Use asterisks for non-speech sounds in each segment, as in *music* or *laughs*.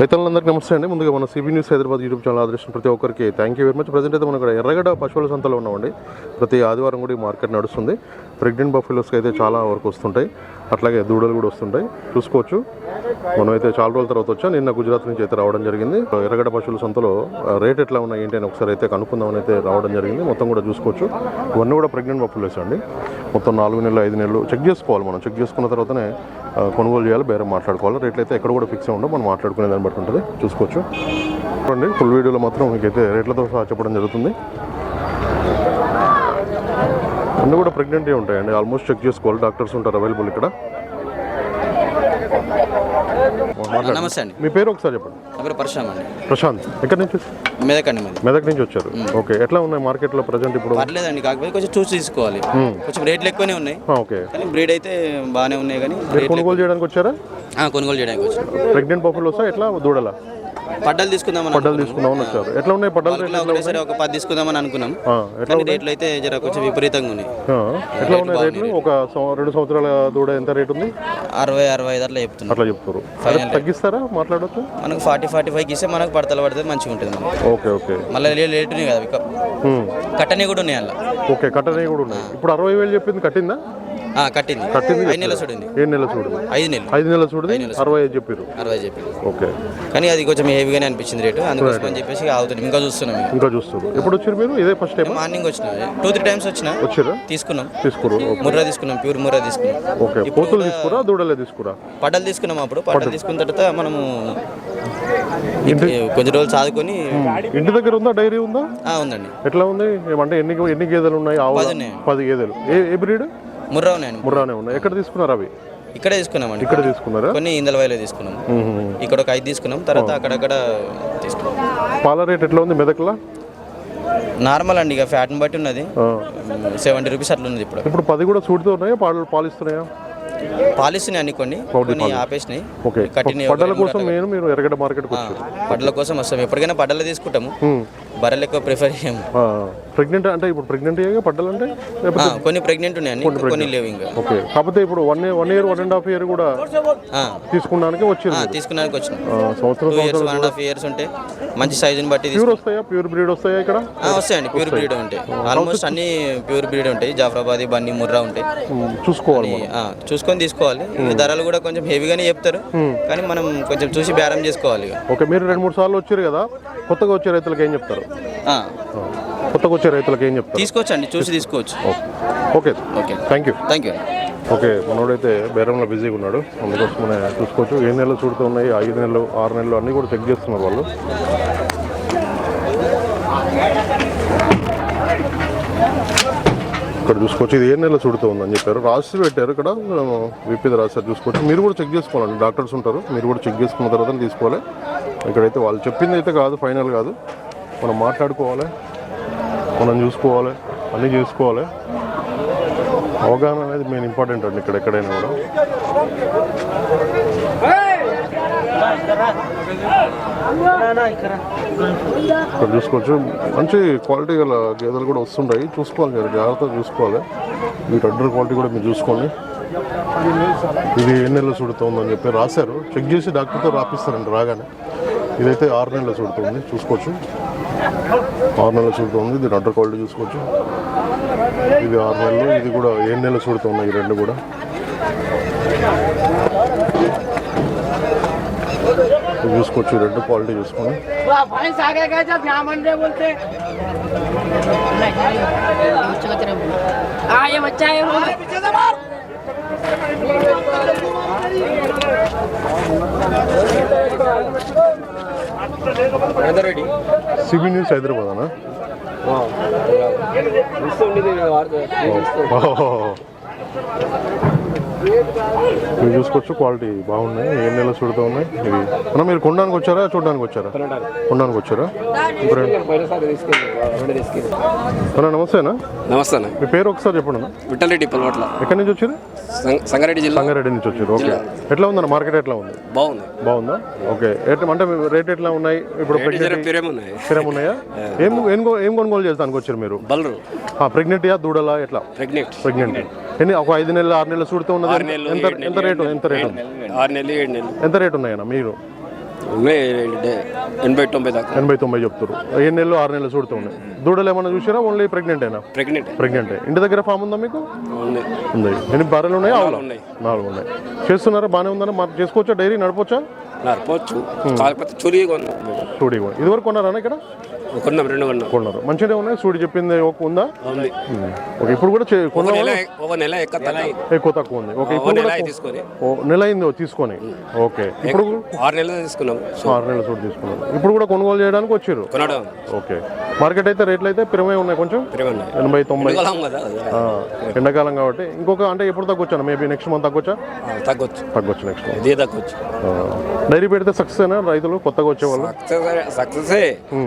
రైతులందరికీ నమస్తే అండి. ముందుగా మన CB news Hyderabad YouTube channel ఆదర్శించిన ప్రతి ఒక్కరికి thank you very much present అయితే మనం ఇక్కడ ఎర్రగడ్డ పశువుల సంతలో ఉన్నామండి. ప్రతి ఆదివారం కూడా ఈ మార్కెట్ నడుస్తుంది. ప్రెగ్నెంట్ బఫెలోస్కి అయితే చాలా వరకు వస్తుంటాయి. అట్లాగే దూడలు కూడా వస్తుంటాయి. చూసుకోవచ్చు. మనం అయితే చాలా రోజుల తర్వాత వచ్చా. నిన్న గుజరాత్ నుంచి అయితే రావడం జరిగింది. ఎర్రగడ్డ పశువుల సంతలో రేట్ ఎట్లా ఉన్నాయి ఏంటి అని ఒకసారి అయితే కనుక్కుందామని అయితే రావడం జరిగింది. మొత్తం కూడా చూసుకోవచ్చు. ఇవన్నీ కూడా ప్రెగ్నెంట్ బఫెలోస్ అండి. మొత్తం నాలుగు నెలలు ఐదు నెలలు చెక్ చేసుకోవాలి మనం. చెక్ చేసుకున్న తర్వాతనే కొనుగోలు చేయాలి బేరం మాట్లాడుకోవాలి. రేట్లు అయితే ఎక్కడ కూడా ఫిక్స్ ఉండవు. మనం మాట్లాడుకునే దాన్ని బట్టి ఉంటుంది. చూసుకోవచ్చు. చూడండి ఫుల్ వీడియోలో మాత్రం మీకైతే రేట్లతో సహా చెప్పడం జరుగుతుంది. అన్నీ కూడా ప్రెగ్నెంటే ఉంటాయండి. ఆల్మోస్ట్ చెక్ చేసుకోవాలి. డాక్టర్స్ ఉంటారు అవైలబుల్ ఇక్కడ. మాట్లాడండి. నమస్తే అండి. మీ పేరు ఒకసారి చెప్పండి. నా పేరు పరశురామ్ అండి. ప్రశాంత్. ఎక్కడి నుంచి? మెదకండి మరి మెదక్ నుంచి వచ్చారు. ఓకే. ఎట్లా ఉన్నాయి మార్కెట్లో ప్రజెంట్ ఇప్పుడు? పర్లేదండి కాకపోతే కొంచెం చూసి తీసుకోవాలి. కొంచెం రేట్లు ఎక్కువనే ఉన్నాయి. ఆ, ఓకే. కానీ బ్రీడ్ అయితే బాగానే ఉన్నాయి కానీ మీరు రేట్లు కొనుగోలు చేయడానికి వచ్చారా? ఆ, కొనుగోలు చేయడానికి వచ్చాం ప్రెగ్నెంట్ పప్పులు వస్తా ఎట్లా? దూడలా? పడ్డలు తీసుకుందామని పడ్డలు తీసుకుందామని వచ్చారు. ఎట్లా ఉన్నాయి పడ్డలు? రేట్లు. ఒకటేసారి ఒక పది తీసుకుందామని అనుకున్నాం. కానీ రేట్లు అయితే జర కొంచెం విపరీతంగా ఉన్నాయి. ఎట్లా ఉన్నాయి రేట్లు? ఒక రెండు సంవత్సరాల దూడ ఎంత రేట్ ఉంది? అరవై అరవై ఐదు అట్లా చెప్తున్నాం. అట్లా చెప్తారు. తగ్గిస్తారా? మాట్లాడొచ్చు మనకు ఫార్టీ ఫార్టీ ఫైవ్కి ఇస్తే మనకు పడతలు పడితే మంచిగా ఉంటుంది ఓకే ఓకే. మళ్ళీ రేట్ ఉన్నాయి కదా. కట్టని కూడా ఉన్నాయి అలా ఓకే కట్టనే కూడా ఉన్నాయి. ఇప్పుడు అరవై వేలు చెప్పింది కట్టిందా? కట్టింది. కట్టింది ఐదు నెలలు చూడండి ఏడు నెలల చూడు ఐదు నెలలు. ఐదు నెలల చూడది అరవై ఐదు చెప్పారు అరవై చెప్పి ఓకే. కానీ అది కొంచెం హెవీగానే అనిపించింది రేటు. అందుకోసం అని చెప్పేసి ఆగుతున్నాం. ఇంకా చూస్తున్నాం ఇక. ఇంకా చూస్తారు ఎప్పుడు వచ్చారు మీరు? ఇదే ఫస్ట్ టైం మార్నింగ్ వచ్చిన. టూ త్రీ టైమ్స్ వచ్చిన. వచ్చారా? తీసుకున్నాం. తీసుకురు ముర్రా తీసుకున్నాం. ప్యూర్ ముర్రా తీసుకున్నాం. ఓకే. పోతులు తీసుకురా దూడలే తీసుకురా? పడ్డలు తీసుకున్నాం అప్పుడు. పడ్డలు తీసుకున్న తర్వాత మనము ఇంటి- కొంచెం రోజులు చదువుకొని ఇంటి దగ్గర ఉందా? డైరీ ఉందా? ఆ, ఉందండి. ఎట్లా ఉంది? ఏమంటే ఎన్ని ఎన్ని గేదెలు ఉన్నాయి? ఆవులు? పది ఉన్నాయి. పది గేదెలు. ఏ ఏ బ్రీడ్? ముర్రా ఉన్నాయండి ముర్రానే ఉన్నాయి. ఎక్కడ తీసుకున్నారు అవి? ఇక్కడే తీసుకున్నామండి. ఇక్కడ తీసుకున్నారా? కొన్ని ఇందలవాయిలో తీసుకున్నాం. ఇక్కడ ఒక ఐదు తీసుకున్నాం తర్వాత అక్కడక్కడ తీసుకున్నాం పాల రేట్ ఎట్లా ఉంది మెదక్లా? నార్మల్ అండి ఇక ఫ్యాట్ని బట్టి ఉన్నది. సెవెంటీ రూపీస్ అట్లా ఉన్నది ఇప్పుడు. ఇప్పుడు పది కూడా సూటితో ఉన్నాయా? పాలు పాలిస్తున్నాయా పాలిస్తున్నాయి అన్ని కొన్ని. కొన్ని ఆపేసినాయి. ఓకే. కట్టినాయి పడ్డల కోసం మీరు ఎరగడ్డ మార్కెట్కి వచ్చారు. పడ్డల కోసం వస్తాం. ఎప్పటికైనా పడ్డలు తీసుకుంటాము. బర్రెలు ఎక్కువ ప్రిఫర్ చేయము ప్రెగ్నెంట్ అంటే ఇప్పుడు ప్రెగ్నెంట్ అయ్యాక పడ్డలు అంటే ఆ, కొన్ని ప్రెగ్నెంట్ ఉన్నాయండి కొన్ని లేవు ఇంకా. ఓకే. కాకపోతే ఇప్పుడు one year one year one and half year కూడా తీసుకున్నానికి వచ్చారు ఆ, తీసుకున్నానికి వచ్చినాం ఆ, సంవత్సరం two years one and half years ఉంటే మంచి సైజుని బట్టి ప్యూర్ వస్తాయా? ప్యూర్ బ్రీడ్ వస్తాయా ఇక్కడ? వస్తాయండి. ప్యూర్ బ్రీడ్ ఉంటాయి. ఆల్మోస్ట్ అన్ని ప్యూర్ బ్రీడ్ ఉంటాయి. జాఫరాబాదీ బన్నీ ముర్రా ఉంటాయి. చూసుకోవాలి చూసుకొని తీసుకోవాలి. ధరలు కూడా కొంచెం హెవీగానే చెప్తారు. కానీ మనం కొంచెం చూసి బేరం చేసుకోవాలి ఓకే మీరు రెండు మూడు సార్లు వచ్చారు కదా? కొత్తగా వచ్చే రైతులకు ఏం చెప్తారు? కొత్తగా వచ్చే రైతులకు ఏం చెప్తారు? తీసుకోవచ్చండి చూసి తీసుకోవచ్చు. Okay. Okay. Thank you thank you okay మనోడైతే బేరంలో బిజీగా ఉన్నాడు. అందుకోసమనే చూసుకోవచ్చు. ఏ నెలలు చూడుతూ ఉన్నాయి? ఐదు నెలలు ఆరు నెలలు అన్నీ కూడా చెక్ చేస్తున్నారు వాళ్ళు. ఇక్కడ చూసుకోవచ్చు. ఇది ఏ నెలలో చూడుతూ ఉందని చెప్పారు. రాసి పెట్టారు ఇక్కడ. విప్పిది రాశారు. చూసుకోవచ్చు. మీరు కూడా చెక్ చేసుకోవాలండి. డాక్టర్స్ ఉంటారు. మీరు కూడా చెక్ చేసుకున్న తర్వాత తీసుకోవాలి. ఇక్కడైతే వాళ్ళు చెప్పింది అయితే కాదు ఫైనల్ కాదు. మనం మాట్లాడుకోవాలి మనం చూసుకోవాలి అన్నీ చూసుకోవాలి. అవగాహన అనేది మెయిన్ ఇంపార్టెంట్ అండి ఇక్కడ ఎక్కడైనా కూడా. ఇక్కడ చూసుకోవచ్చు. మంచి క్వాలిటీ గల గేదెలు కూడా వస్తుంటాయి. చూసుకోవాలి మీరు జాగ్రత్తగా చూసుకోవాలి. మీరు అడ్డర్ క్వాలిటీ కూడా మీరు చూసుకోండి. ఇది ఎన్ని నెలలు చూడుతుందని చెప్పి రాశారు. చెక్ చేసి డాక్టర్తో రాపిస్తారండి రాగానే. ఇదైతే ఆరు నెలలు చూడుతుంది. చూసుకోవచ్చు. ఆరు నెలలు చూడుతుంది దీని అండర్ క్వాలిటీ చూసుకోవచ్చు. ఇది ఆరు నెలలు ఇది కూడా ఏడు నెలలు చూడుతున్నాయి ఈ రెండు కూడా. చూసుకోవచ్చు రెండు క్వాలిటీ చూసుకోండి भैंस సిబి న్యూస్ హైదరాబాద్ అనా? *laughs* మీరు చూసుకోవచ్చు క్వాలిటీ బాగున్నాయి ఏ నెల చూడుతూ ఉన్నాయి. ఇవి. అన్న మీరు కొనడానికి వచ్చారా చూడడానికి వచ్చారా? కొనడానికి. వచ్చారా? అన్న నమస్తేనా? నమస్తే అన్న. మీ పేరు ఒకసారి చెప్పండి అన్న. పల్వట్ల. ఎక్కడి నుంచి వచ్చారు? సంగారెడ్డి జిల్లా. సంగారెడ్డి నుంచి వచ్చారు ఓకే. ఎట్లా ఉందన్న మార్కెట్ ఎట్లా ఉంది? బాగుంది. బాగుందా? ఓకే. అంటే రేట్ ఎట్లా ఉన్నాయి? ఇప్పుడు ప్రెగ్నెంట్ స్థిరం ఉన్నాయా. *laughs* ఏం ఏం కొనుగోలు చేస్తానికి వచ్చారు మీరు? బలరు. ప్రెగ్నెంట్యా దూడలా ఎట్లా? ప్రెగ్నెంట్. ప్రెగ్నెంట్. ఎన్ని? ఒక ఐదు నెలలు ఆరు నెలలు చూడుతూ ఉన్నది. ఆరు నెలలు ఎంత ఏడు ఎంత రేటు ఎంత రేటు? ఆరు నెలలు ఏడు నెలలు. ఎంత రేట్ ఉన్నాయన్న మీరు? డే- ఎనభై తొంభై దాకా. ఎనభై తొంభై చెప్తారు ఏడు నెలలు ఆరు నెలలు చూడుతూ ఉన్నాయి? దూడలు ఏమైనా చూసారా? ఓన్లీ ప్రెగ్నెంట్ అయినా ప్రెగ్నెంట్ ప్రెగ్నెంట్ ఇంటి దగ్గర ఫామ్ ఉందా మీకు? ఉంది. ఎన్ని బర్రెలు ఉన్నాయి? ఆవులు ఉన్నాయి. నాలుగు ఉన్నాయి. చేస్తున్నారా? బాగానే ఉందన్నా? మరి చేసుకోవచ్చా? డైరీ నడపొచ్చా? కాకపోతే కొన్నాం మేము. సూడి ఇదివరకు కొన్నారా ఇక్కడ? కొన్నాం రెండు కొన్నాం. కొన్నారు. మంచిగానే ఉన్నాయి. సూడి చెప్పింది ఒక ఉందా? ఉంది. ఓకే ఇప్పుడు కూడా చే- ఒక కొన్న నెల ఒక నెల ఎక్క ఎక్కువ. తక్కువ ఉంది. ఓకే ఒక ఇప్పుడు నెల కూడా తీసుకొని. ఓ నెల అయింది తీసుకొని. ఓకే ఇప్పుడు ఆరు నెలలు తీసుకున్నాం. ఆరు నెలల సూడి తీసుకున్నారు. ఇప్పుడు కూడా కొనుగోలు చేయడానికి వచ్చారు? కొనడం. ఓకే. మార్కెట్ అయితే రేట్లు అయితే పిరమే ఉన్నాయి కొంచెం? ఎనభై తొంభై. కొనాం కదా ఆ, ఎండాకాలం కాబట్టి. ఇంకొక అంటే ఎప్పుడు తగ్గొచ్చా? మేబీ నెక్స్ట్ మంత్ తగ్గొచ్చా? ఆ, తగ్గొచ్చు. తగ్గొచ్చు నెక్స్ట్ ఇదే తగ్గొచ్చు. డైరీ పెడితే సక్సెస్ అయినా రైతులు? కొత్తగా వచ్చేవాళ్ళు సక్సెస్ సక్సెసే.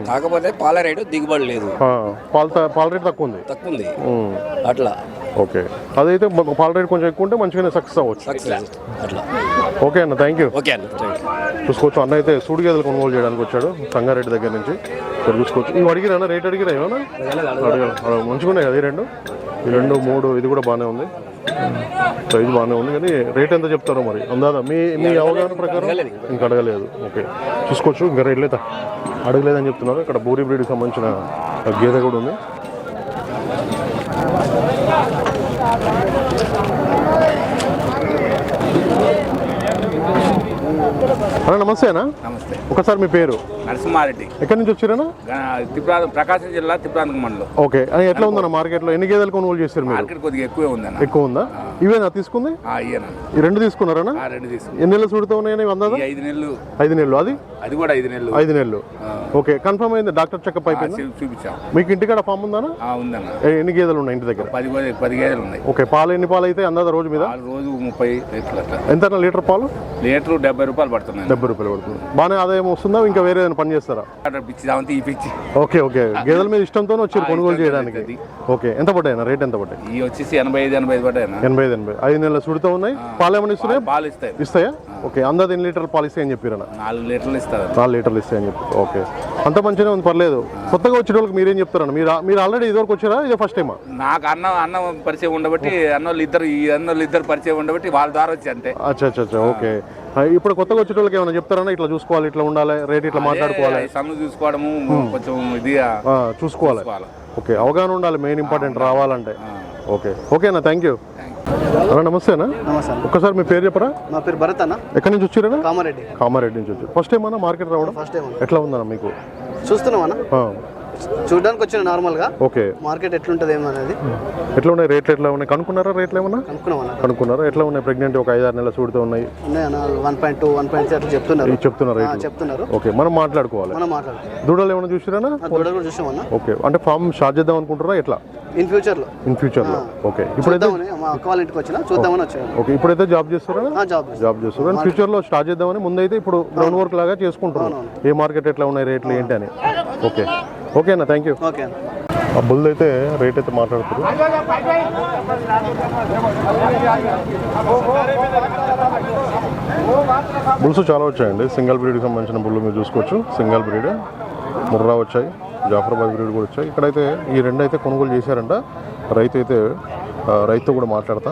కాకపోతే పాల రేటు దిగుబడి లేదు. పాల పాల రేట్ తక్కువ ఉంది తక్కువ ఉంది అట్లా. ఓకే. అదైతే పాల రేట్ కొంచెం ఎక్కువ ఉంటే మంచిగానే సక్సెస్ అవ్వచ్చు. అట్లా. ఓకే అన్న థ్యాంక్ యూ. ఓకే అన్న చూసుకోవచ్చు. అన్న అయితే సూడి గేదెలు కొనుగోలు చేయడానికి వచ్చాడు సంగారెడ్డి దగ్గర నుంచి. ఇక్కడ చూసుకోవచ్చు. ఇవి అడిగిరా రేట్ అడిగిరా ఏమన్నా అడగాలి అడగ- మంచిగా ఉన్నాయి కదా ఈ రెండు? ఈ రెండు మూడు ఇది కూడా బాగానే ఉంది. ప్రైస్ బాగానే ఉంది కానీ రేట్ ఎంత చెప్తారో మరి. అందాదా మీ మీ అవగాహన ప్రకారం ఇంకా అడగలేదు. ఓకే. చూసుకోవచ్చు ఇంకా రేట్ లేదా? అడగలేదని చెప్తున్నారు. ఇక్కడ బూరి బ్రీడ్కి సంబంధించిన గేదె కూడా ఉంది. అన్న నమస్తేనా నమస్తే. ఒకసారి మీ పేరు? నరసింహారెడ్డి. ఎక్కడి నుంచి వచ్చారనా గా- తిప్రాంతం ప్రకాశం జిల్లా తిప్రాంతం మండలం. ఓకే. అని ఎట్లా ఉందన్న మార్కెట్లో? ఎన్ని గేదెలు కొనుగోలు చేశారు మీరు? మార్కెట్ కొద్దిగా ఎక్కువే ఉందన్న. ఎక్కువ ఉందా? ఇవేనా తీసుకుంది? ఈ రెండు తీసుకున్నారనా ఆ రెండు తీసుకు ఎన్ని నెలలు చూడుతూ ఉన్నాయని అందాదా ఐదు నెలలు. ఐదు నెలలు. అది? అది కూడా ఐదు నెలలు. ఐదు నెలలు. ఓకే. కన్ఫర్మ్ అయింది? డాక్టర్ చెకప్ అయిపోయింది? చూపించాం. మీకు ఇంటికాడ ఫామ్ ఉందానా ఆ, ఉందన్న. ఎన్ని గేదెలు ఉన్నాయి ఇంటి దగ్గర? పది పది గేదెలు ఉన్నాయి. ఓకే. పాలు ఎన్ని పాలు అయితే అందాదా రోజు మీద? రోజు ముప్పై ఎంత లీటర్ పాలు? లీటర్ డెబ్బై రూపాయలు పడుతున్నాయి. డెబ్బై రూపాయలు పడుతుంది. బాగానే ఆదాయం వస్తుందా? ఇంకా వేరే పని చేస్తారా? Okay okay. గేదెల మీద ఇష్టంతో వచ్చారు కొనుగోలు చేయడానికి. ఓకే ఎంత పడ్డాయి రేట్ ఎంత పడ్డాయి? ఈ వచ్చేసి ఎనభై ఐదు ఎనభై ఐదు పడ్డాయన్న. ఎనభై ఐదు ఎనభై ఐదు. నెలల సుడితో ఉన్నాయి. పాలు ఏమైనా ఇస్తున్నాయి? పాలు ఇస్తాయి. ఇస్తాయా? ఓకే అందాది ఎన్ని లీటర్లు పాలు ఇస్తాయని చెప్పారన్న? నాలుగు లీటర్లు ఇస్తారు నాలుగు లీటర్లు ఇస్తాయని చెప్పి. ఓకే. అంత మంచిగానే ఉంది పర్లేదు. కొత్తగా వచ్చిన వాళ్ళకి మీరేం చెప్తారన్న? మీరు మీరు ఆల్రెడీ ఇదివరకు వచ్చారా? ఇదే ఫస్ట్ టైమా నాకు అన్న అన్న పరిచయం ఉండబట్టి అన్నోళ్ళు ఇద్దరు ఈ అన్నోళ్ళు ఇద్దరు పరిచయం ఉండబట్టి వాళ్ళ ద్వారా వచ్చి అంతే. అచ్చా అచ్చా ఓకే. ఇప్పుడు కొత్తగా వచ్చిన వాళ్ళకి ఏమైనా చెప్తారన్నా? ఇట్లా చూసుకోవాలి ఇట్లా ఉండాలి రేట్ ఇట్లా మాట్లాడుకోవాలి. సన్ను చూసుకోవడము కొంచెం ఇది ఆ, చూసుకోవాలి. ఓకే అవగాహన ఉండాలి మెయిన్ ఇంపార్టెంట్ రావాలంటే. ఓకే ఓకేనా థ్యాంక్ యూ అన్న నమస్తేనా నమస్తే ఒక్కసారి మీ పేరు చెప్పరా? నా పేరు భరత్ అన్న. ఎక్కడి నుంచి వచ్చారన్నా కామారెడ్డి. కామారెడ్డి నుంచి వచ్చారు. ఫస్ట్ టైం అన్న మార్కెట్ రావడం? ఫస్ట్ టైం ఎట్లా ఉందన్న మీకు? చూస్తున్నాం అన్న. ఆ, చూడడానికి వచ్చిన నార్మల్గా. ఓకే. మార్కెట్ ఎట్లుంటుంది ఏమో అనేది. ఎట్లా ఉన్నాయి రేట్లు ఎట్లా ఉన్నాయి? కనుక్కున్నారా రేట్లు ఏమన్నా? అనుకున్నాం అన్న. కనుక్కున్నారా? ఎట్లా ఉన్నాయి? ప్రెగ్నెంట్ ఒక ఐదారు నెలల చూడుతూ ఉన్నాయి. One point two one point అట్లా చెప్తున్నారు. చెప్తున్నారు రేట్లు. చెప్తున్నారు. ఓకే మనం మాట్లాడుకోవాలి. మనం మాట్లాడుతాం దూడలు ఏమైనా చూసిరానా? దూడ కూడా ఓకే అంటే ఫామ్ స్టార్ట్ చేద్దాం అనుకుంటారా ఎట్లా? ఇన్ ఫ్యూచర్లో ఇన్ ఫ్యూచర్లో ఓకే ఇప్పుడైతే చూద్దామని మా అక్క వాళ్ళ ఇంటికి వచ్చిన చూద్దామని వచ్చాను ఓకే ఇప్పుడైతే జాబ్ చేస్తారా? ఆ, జాబ్ జాబ్ చేస్తారు? అండ్ ఫ్యూచర్లో స్టార్ట్ చేద్దామని ముందైతే ఇప్పుడు గ్రౌండ్ వర్క్ లాగా చేసుకుంటున్నాం ఏ మార్కెట్ ఎట్లా ఉన్నాయి రేట్లు ఏంటి అని. ఓకే. ఓకే అన్న థ్యాంక్ యూ ఓకే అన్న. ఆ బుల్ అయితే రేట్ అయితే మాట్లాడుతారు బుల్స్ చాలా వచ్చాయండి. సింగల్ బ్రీడ్కి సంబంధించిన బుల్లు మీరు చూసుకోవచ్చు. సింగల్ బ్రీడ్ ముర్రా వచ్చాయి జాఫరాబాద్ బ్రీడ్ కూడా వచ్చాయి. ఇక్కడైతే ఈ రెండు అయితే కొనుగోలు చేశారంట. రైతు అయితే రైతు కూడా మాట్లాడతా.